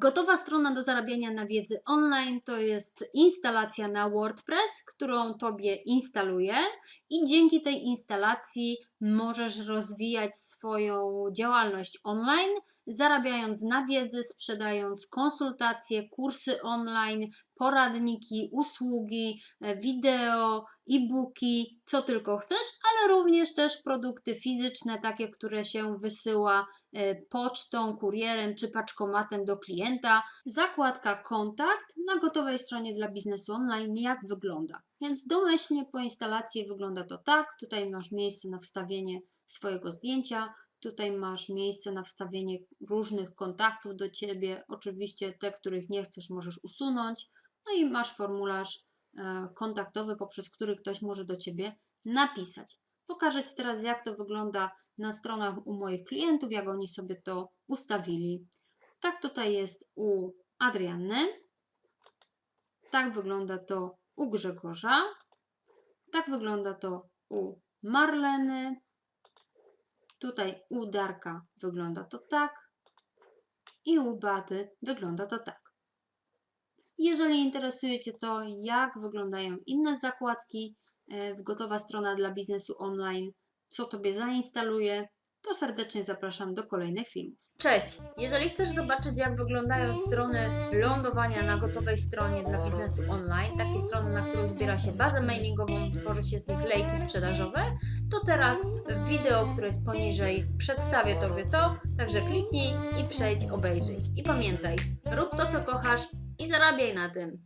Gotowa strona do zarabiania na wiedzy online to jest instalacja na WordPress, którą Tobie instaluję i dzięki tej instalacji możesz rozwijać swoją działalność online, zarabiając na wiedzy, sprzedając konsultacje, kursy online, poradniki, usługi, e, wideo, e-booki, co tylko chcesz, ale również też produkty fizyczne, takie, które się wysyła e, pocztą, kurierem czy paczkomatem do klienta. Zakładka kontakt na gotowej stronie dla biznesu online, jak wygląda. Więc domyślnie po instalacji wygląda to tak. Tutaj masz miejsce na wstawienie swojego zdjęcia. Tutaj masz miejsce na wstawienie różnych kontaktów do ciebie. Oczywiście te, których nie chcesz, możesz usunąć. No i masz formularz e, kontaktowy, poprzez który ktoś może do ciebie napisać. Pokażę Ci teraz, jak to wygląda na stronach u moich klientów, jak oni sobie to ustawili. Tak tutaj jest u Adrianny. Tak wygląda to u Grzegorza. Tak wygląda to u Marleny. Tutaj u Darka wygląda to tak. I u Baty wygląda to tak. Jeżeli interesuje Cię to, jak wyglądają inne zakładki e, w gotowa strona dla biznesu online, co Tobie zainstaluję, to serdecznie zapraszam do kolejnych filmów. Cześć! Jeżeli chcesz zobaczyć, jak wyglądają strony lądowania na gotowej stronie dla biznesu online, takie strony, na którą zbiera się bazę mailingową, tworzy się z nich lejki sprzedażowe, to teraz w wideo, które jest poniżej, przedstawię Tobie to, także kliknij i przejdź, obejrzyj. I pamiętaj, rób to, co kochasz i zarabiaj na tym.